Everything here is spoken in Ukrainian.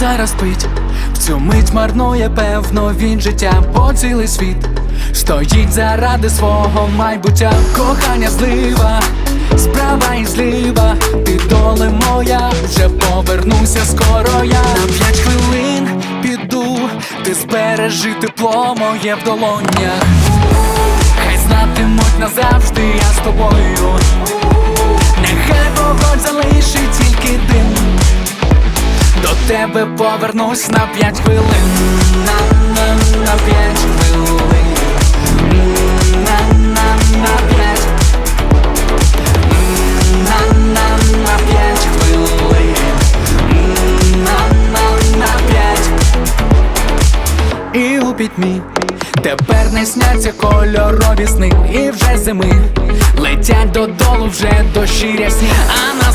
зараз спить, в цю мить марнує, певно, він життя по цілий світ. Стоїть заради свого майбуття, кохання злива, справа і зліва, ти доле моя, вже повернуся скоро я на п'ять хвилин піду, ти збережи тепло моє в долонях. Хай знатимуть назавжди я з тобою. До тебе повернусь на п'ять хвилин. На, на, на п'ять хвилин. На, на, на п'ять. На, на, на п'ять хвилин. На, на, на п'ять. І у пітьмі Тепер не сняться кольорові сни І вже зими Летять додолу вже дощі рясні А на